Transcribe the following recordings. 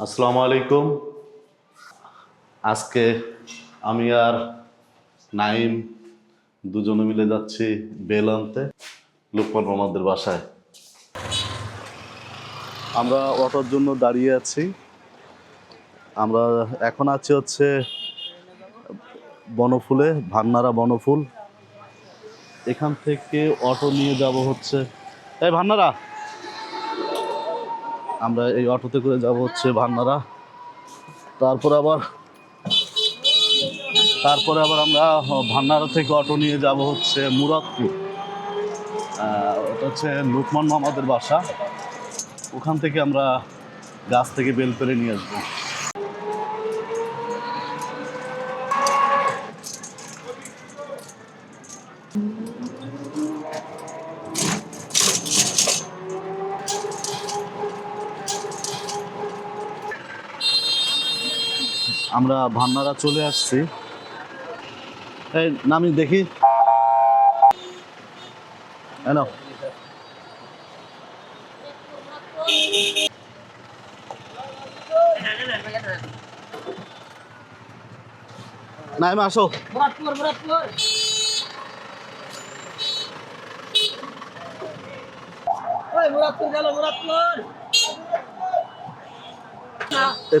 আসসালামু আলাইকুম। আজকে আমি আর নাইম দুজনে মিলে যাচ্ছি বেল আনতে লোকমান মামাদের বাসায়। আমরা অটোর জন্য দাঁড়িয়ে আছি। আমরা এখন আছি হচ্ছে বনফুলে, ভান্নারা বনফুল। এখান থেকে অটো নিয়ে যাব হচ্ছে এই ভান্নারা! আমরা এই অটোতে করে যাব হচ্ছে ভান্নারা তারপর আবার, তারপরে আবার আমরা ভান্নারা থেকে অটো নিয়ে যাব হচ্ছে মুরাদপুর। ওটা হচ্ছে লুকমান মামাদের বাসা। ওখান থেকে আমরা গাছ থেকে বেল পেরে নিয়ে আসব। আমরা ভান্নারা চলে আসছি। এই, নামি, দেখি। এনো নাইম, আসো।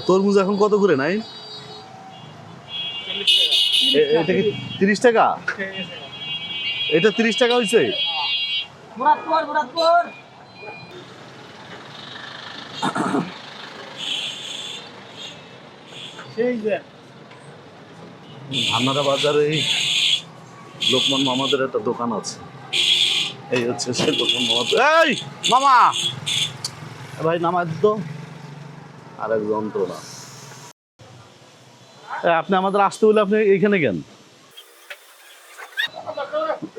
তরমুজ এখন কত করে নাই এটা কি তিরিশ টাকা? এটা তিরিশ টাকা হয়েছে মুরাদপুর মুরাদপুর। সেই যে। ভান্নারা বাজারে এই লোকমান মামাদের একটা দোকান আছে। এই হচ্ছে সে লোকমান মামাদের এই মামা! ভাই নামাজ দিত আর এক যন্ত্রণা। আপনি আমাদের আসতে বলে আপনি এইখানে কেন?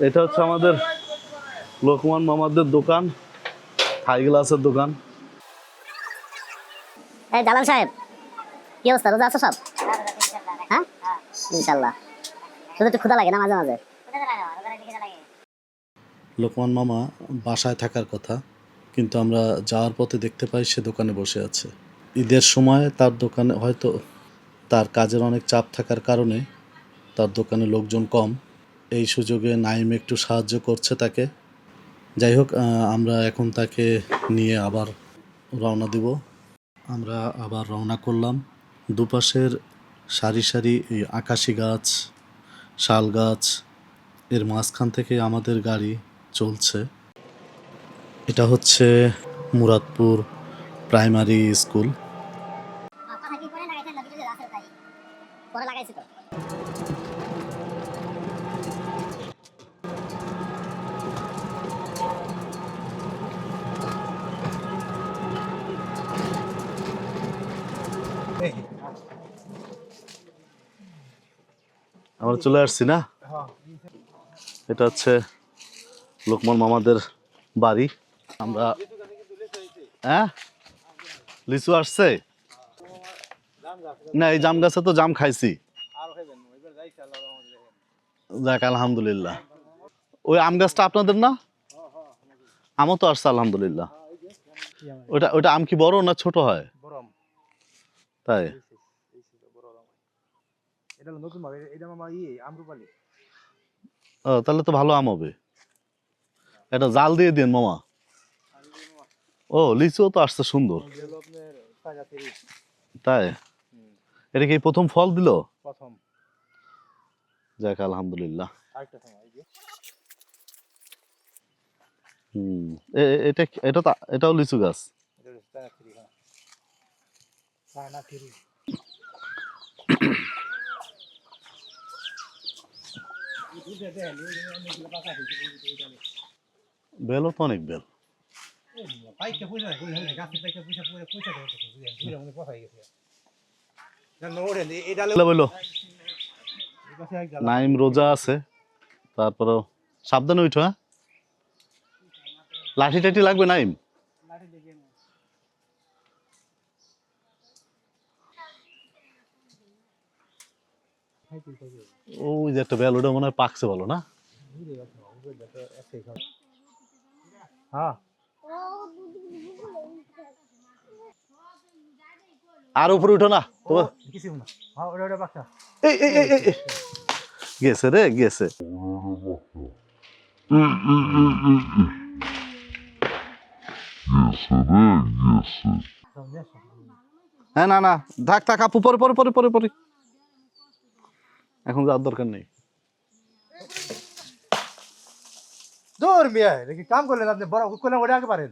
এটা হচ্ছে আমাদের লোকমান মামাদের দোকান হাই গ্লাসের দোকান। এই দালাল সাহেব কি অবস্থা? রোজা আছো সব? হ্যাঁ? ইনশাল্লাহ শুধু একটু ক্ষুধা লাগে না মাঝে মাঝে? লোকমান মামা বাসায় থাকার কথা কিন্তু আমরা যাওয়ার পথে দেখতে পাই সে দোকানে বসে আছে। ঈদের সময় তার দোকানে হয়তো তার কাজের অনেক চাপ থাকার কারণে তার দোকানে লোকজন কম। এই সুযোগে নাইম একটু সাহায্য করছে তাকে। যাই হোক আমরা এখন তাকে নিয়ে আবার রওনা দিব। আমরা আবার রওনা করলাম। দুপাশের সারি সারি এই আকাশি গাছ, শাল গাছ, এর মাঝখান থেকে আমাদের গাড়ি চলছে। এটা হচ্ছে মুরাদপুর প্রাইমারি স্কুল। পরে লাগাইছি তো। আমরা চলে আসছি না? এটা হচ্ছে লোকমান মামাদের বাড়ি। আমরা হ্যাঁ? লিচু আসছে? না এই জাম গাছে তো জাম খাইছি। যাক আলহামদুলিল্লাহ। ওই আম গাছটা আপনাদের না? আমও তো আসছে আলহামদুলিল্লাহ। ওটা ওটা আম কি বড় না ছোট হয়? তাই? ইয়ে ও তাহলে তো ভালো আম হবে। এটা জাল দিয়ে দিন মামা। ও লিচুও তো আসছে সুন্দর। তাই? এটা কি প্রথম ফল দিল? প্রথম। যাক আলহামদুলিল্লাহ। হুম এটা এটা এটাও লিচু গাছ? হ্যাঁ। বেলও তো অনেক বেল। পাইকা পয়সা পাইকা পয়সা পয়সা পয়সা নাইম রোজা আছে তারপরেও সাবধানে উঠো হ্যাঁ? লাঠি টাঠি লাগবে নাইম? ওই যে একটা বেল ওটা মনে হয় পাকছে বলো না? হ্যাঁ। আর উপরে উঠো না। গেছে রে গেছে। হ্যাঁ না না। থাক থাক আপু পরে পরে পরে পরে পরে। এখন যাওয়ার দরকার নেই। দূর মিয়া দেখি কাম করলেন আপনি বড় করলেন ওটা আগে পারেন।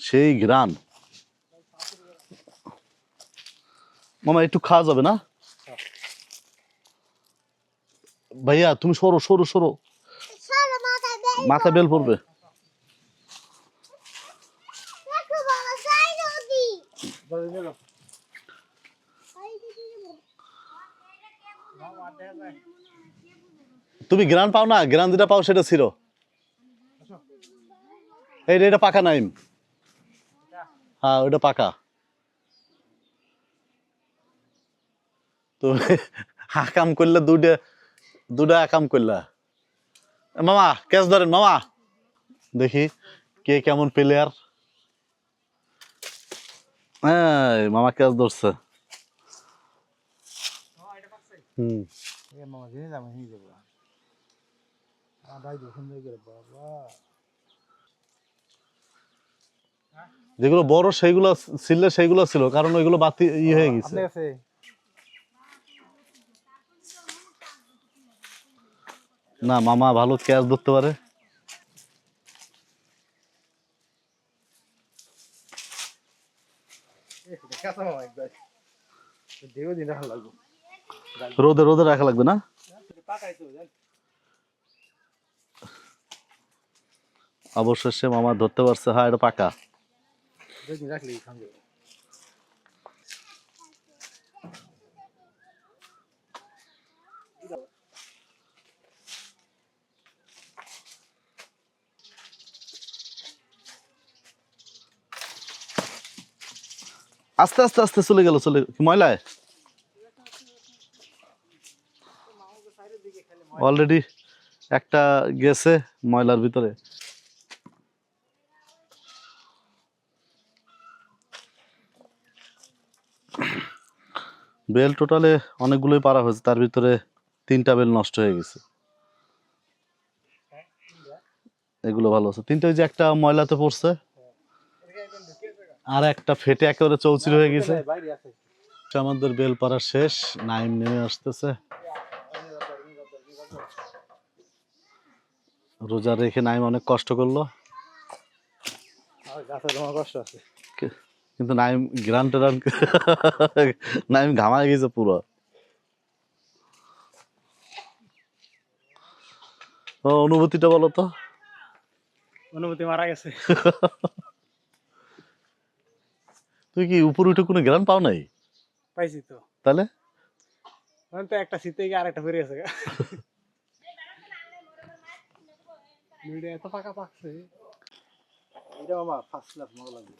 সেই গ্রান মামা একটু খাওয়া যাবে না? ভাইয়া তুমি সরো সরো সরো। মাথা বেল পড়বে তুমি গ্রান পাও না? গ্রান যেটা পাও সেটা ছিল। এই এটা পাকা নাইম। হ্যাঁ ওটা পাকা। তুমি হাকাম করলে দুটা দুটা আকাম করলা। মামা, ক্যাচ ধরেন, মামা। দেখি, কে কেমন প্লেয়ার মামা ক্যাচ ধরছে। হুম। মামা জিনিস আমি নিয়ে যাব। তো বাবা। যেগুলো বড় সেইগুলো ছিল সেইগুলো ছিল কারণ ওইগুলো বাতি ই হয়ে গেছে। না মামা ভালো ক্যাচ ধরতে পারে। রোদে রোদে রাখা লাগবে না? জান অবশেষে মামা ধরতে পারছে। হ্যাঁ এটা পাকা। দুদিন রাখলি সঙ্গে আস্তে আস্তে আস্তে চলে গেল, চলে ময়লায় অলরেডি একটা গেছে ময়লার ভিতরে। বেল টোটালে অনেকগুলোই পারা হয়েছে তার ভিতরে তিনটা বেল নষ্ট হয়ে গেছে। এগুলো ভালো আছে। তিনটা ওই যে একটা ময়লাতে পড়ছে আর একটা ফেটে একেবারে চৌচির হয়ে গেছে। আমাদের বেল পাড়া শেষ নাইম নেমে আসতেছে। রোজা রেখে নাইম অনেক কষ্ট করল। কষ্ট আছে? কিন্তু নাইম গ্রান টেরান নাইম ঘামায় গেছে পুরো। অনুভূতিটা বলো তো। অনুমতি মারা গেছে। তুই কি উপর উঠে কোনো গ্রান পাও নাই? পাইছি তো। তাহলে? আমি তো একটা শীতে গিয়ে আরেকটা ফিরে গেছে। দুইটা এত পাকা পাকছে এটা আমার ফার্স্ট ক্লাস মজা লাগবে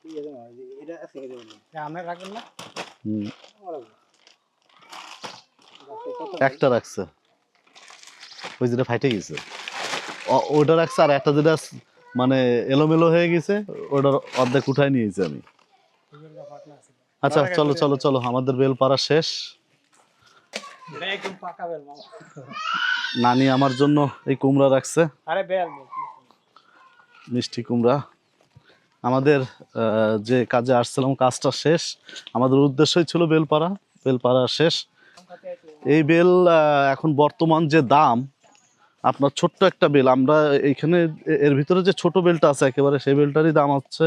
ঠিক আছে মামা, এই যে এটা আছে আমরা রাখবেন না? হুম, আমার লাগবে। গাছে কত একটা রাখছে। ওই যেটা ফাইটে গেছে। ওটা রাখছে আর একটা যেটা মানে এলোমেলো হয়ে গেছে ওটার অর্ধেক উঠায় নিয়েছি আমি। আচ্ছা চলো চলো চলো আমাদের বেল পাড়া শেষ। নানি আমার জন্য এই কুমড়া রাখছে। আরে বেল বেল। মিষ্টি কুমড়া। আমাদের যে কাজে আসছিলাম কাজটা শেষ। আমাদের উদ্দেশ্যই ছিল বেলপাড়া। বেলপাড়া শেষ। এই বেল এখন বর্তমান যে দাম আপনার ছোট্ট একটা বেল আমরা এইখানে এর ভিতরে যে ছোট বেলটা আছে একেবারে সেই বেলটারই দাম হচ্ছে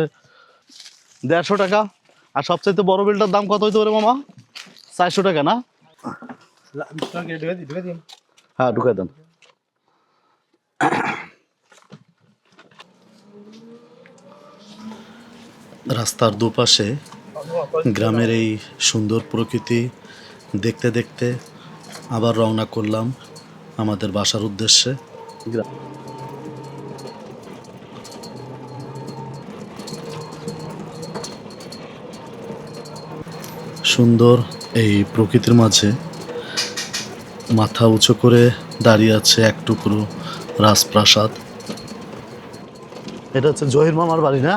দেড়শো টাকা। আর সবচাইতে বড় বেলটার দাম কত হইতে পারে মামা? চারশো টাকা না? হ্যাঁ ঢুকাই দেন। রাস্তার দুপাশে গ্রামের এই সুন্দর প্রকৃতি দেখতে দেখতে আবার রওনা করলাম আমাদের বাসার উদ্দেশ্যে। সুন্দর এই প্রকৃতির মাঝে মাথা উঁচু করে দাঁড়িয়ে আছে এক টুকরো রাজপ্রাসাদ। এটা হচ্ছে জহির মামার বাড়ি না?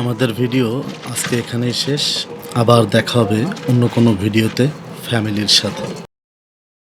আমাদের ভিডিও আজকে এখানেই শেষ। আবার দেখা হবে অন্য কোনো ভিডিওতে ফ্যামিলির সাথে।